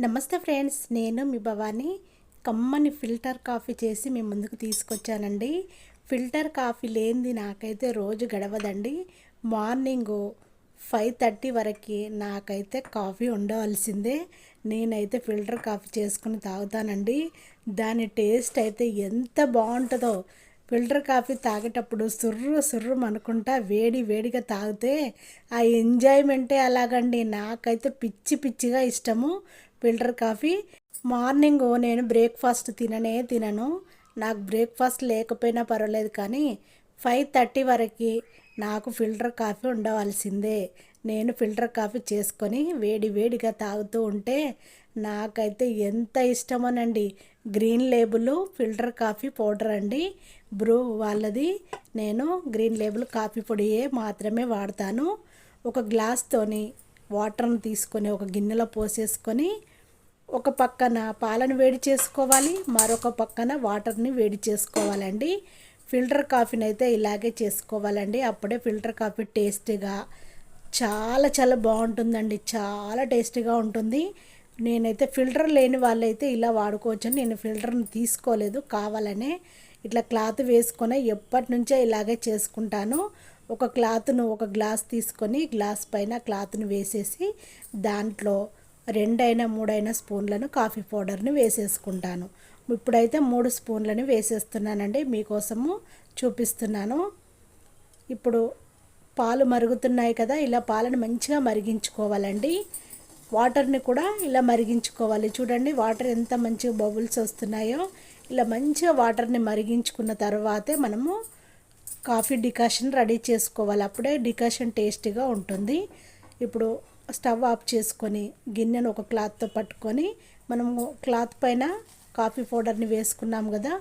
నమస్తే ఫ్రెండ్స్ నేను మీ భవాని. కమ్మని ఫిల్టర్ కాఫీ చేసి మీ ముందుకు తీసుకొచ్చానండి. ఫిల్టర్ కాఫీ లేనిది నాకైతే రోజు గడవదండి. మార్నింగ్ ఫైవ్ థర్టీ వరకు నాకైతే కాఫీ ఉండవలసిందే నేనైతే ఫిల్టర్ కాఫీ చేసుకుని తాగుతానండి. దాని టేస్ట్ అయితే ఎంత బాగుంటుందో ఫిల్టర్ కాఫీ తాగేటప్పుడు సుర్రు సుర్రు అనుకుంటా వేడి వేడిగా తాగితే ఆ ఎంజాయ్మెంటే అలాగండి. నాకైతే పిచ్చి పిచ్చిగా ఇష్టము ఫిల్టర్ కాఫీ. మార్నింగ్ నేను బ్రేక్ఫాస్ట్ తిననే తినను. నాకు బ్రేక్ఫాస్ట్ లేకపోయినా పర్వాలేదు కానీ ఫైవ్ థర్టీ వరకు నాకు ఫిల్టర్ కాఫీ ఉండవలసిందే. నేను ఫిల్టర్ కాఫీ చేసుకొని వేడి వేడిగా తాగుతూ ఉంటే నాకైతే ఎంత ఇష్టమోనండి. Green label filter coffee powder అండి. బ్రూ వాళ్ళది. నేను గ్రీన్ లేబుల్ కాఫీ పొడియే మాత్రమే వాడతాను. ఒక గ్లాస్తోని వాటర్ని తీసుకొని ఒక గిన్నెలో పోసేసుకొని ఒక పక్కన పాలను వేడి చేసుకోవాలి. మరొక పక్కన వాటర్ని వేడి చేసుకోవాలండి. ఫిల్టర్ కాఫీని అయితే ఇలాగే చేసుకోవాలండి. అప్పుడే ఫిల్టర్ కాఫీ టేస్టీగా చాలా చాలా బాగుంటుందండి. చాలా టేస్టీగా ఉంటుంది. నేనైతే ఫిల్టర్ లేని వాళ్ళైతే ఇలా వాడుకోవచ్చని నేను ఫిల్టర్ని తీసుకోలేదు కావాలనే. ఇట్లా క్లాత్ వేసుకొని ఎప్పటి నుంచో ఇలాగే చేసుకుంటాను. ఒక క్లాత్ను ఒక గ్లాస్ తీసుకొని గ్లాస్ పైన క్లాత్ను వేసేసి దాంట్లో రెండైనా మూడైనా స్పూన్లను కాఫీ పౌడర్ని వేసేసుకుంటాను. ఇప్పుడైతే మూడు స్పూన్లను వేసేస్తున్నానండి. మీకోసము చూపిస్తున్నాను. ఇప్పుడు పాలు మరుగుతున్నాయి కదా ఇలా పాలను మంచిగా మరిగించుకోవాలండి. వాటర్ని కూడా ఇలా మరిగించుకోవాలి. చూడండి వాటర్ ఎంత మంచిగా బబుల్స్ వస్తున్నాయో ఇలా మంచిగా వాటర్ని మరిగించుకున్న తర్వాతే మనము కాఫీ డికాషన్ రెడీ చేసుకోవాలి. అప్పుడే డికాషన్ టేస్టీగా ఉంటుంది. ఇప్పుడు స్టవ్ ఆఫ్ చేసుకొని గిన్నెను ఒక క్లాత్తో పట్టుకొని మనము క్లాత్ పైన కాఫీ పౌడర్ని వేసుకున్నాం కదా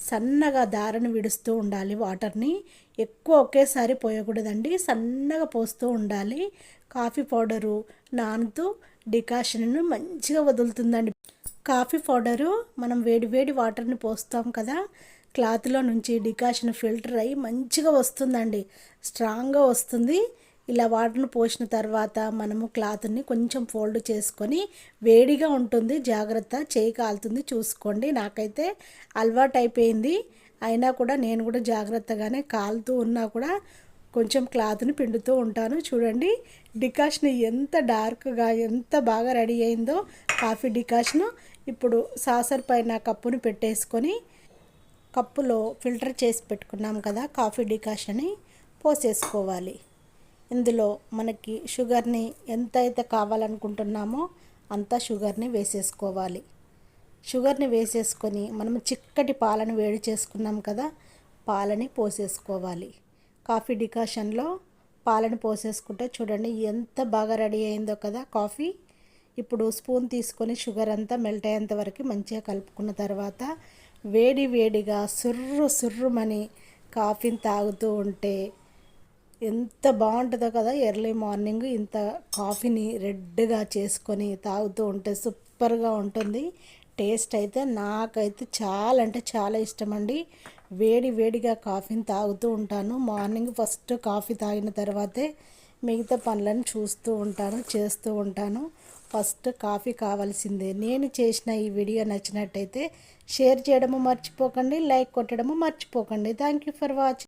సన్నగా దారను విడుస్తూ ఉండాలి వాటర్ని. ఎక్కువ ఒకేసారి పోయకూడదండి. సన్నగా పోస్తూ ఉండాలి. కాఫీ పౌడరు నానుతూ డికాషన్ను మంచిగా వదులుతుందండి. కాఫీ పౌడరు మనం వేడి వేడి వాటర్ని పోస్తాం కదా. క్లాత్లో నుంచి డికాషన్ ఫిల్టర్ అయ్యి మంచిగా వస్తుందండి. స్ట్రాంగ్గా వస్తుంది. ఇలా వాటర్ను పోసిన తర్వాత మనము క్లాత్ని కొంచెం ఫోల్డ్ చేసుకొని వేడిగా ఉంటుంది జాగ్రత్త. చేయి కాలుతుంది చూసుకోండి. నాకైతే అలవాటు అయిపోయింది. అయినా కూడా నేను కూడా జాగ్రత్తగానే కాలుతూ ఉన్నా కూడా కొంచెం క్లాత్ని పిండుతూ ఉంటాను. చూడండి డికాషన్ ఎంత డార్క్గా ఎంత బాగా రెడీ అయిందో కాఫీ డికాషన్. ఇప్పుడు సాసర్ పైన కప్పును పెట్టేసుకొని కప్పులో ఫిల్టర్ చేసి పెట్టుకున్నాం కదా కాఫీ డికాషన్ని పోసేసుకోవాలి. ఇందులో మనకి షుగర్ని ఎంత అయితే కావాలనుకుంటున్నామో అంత షుగర్ని వేసేసుకోవాలి. షుగర్ని వేసేసుకొని మనం చిక్కటి పాలను వేడి చేసుకున్నాం కదా పాలని పోసేసుకోవాలి. కాఫీ డికాషన్లో పాలను పోసేసుకుంటే చూడండి ఎంత బాగా రెడీ అయిందో కదా కాఫీ. ఇప్పుడు స్పూన్ తీసుకొని షుగర్ అంతా మెల్ట్ అయ్యేంత వరకు మంచిగా కలుపుకున్న తర్వాత వేడి వేడిగా సుర్రు సుర్రుమని కాఫీని తాగుతూ ఉంటే ఎంత బాగుంటుందో కదా ఎర్లీ మార్నింగ్ ఇంత కాఫీని రెడ్గా చేసుకొని తాగుతూ ఉంటే సూపర్గా ఉంటుంది. టేస్ట్ అయితే నాకైతే చాలా అంటే చాలా ఇష్టం అండి. వేడి వేడిగా కాఫీని తాగుతూ ఉంటాను. మార్నింగ్ ఫస్ట్ కాఫీ తాగిన తర్వాతే మిగతా పనులను చూస్తూ ఉంటాను చేస్తూ ఉంటాను. ఫస్ట్ కాఫీ కావాల్సిందే. నేను చేసిన ఈ వీడియో నచ్చినట్టయితే షేర్ చేయడము మర్చిపోకండి లైక్ కొట్టడము మర్చిపోకండి. Thank you for watching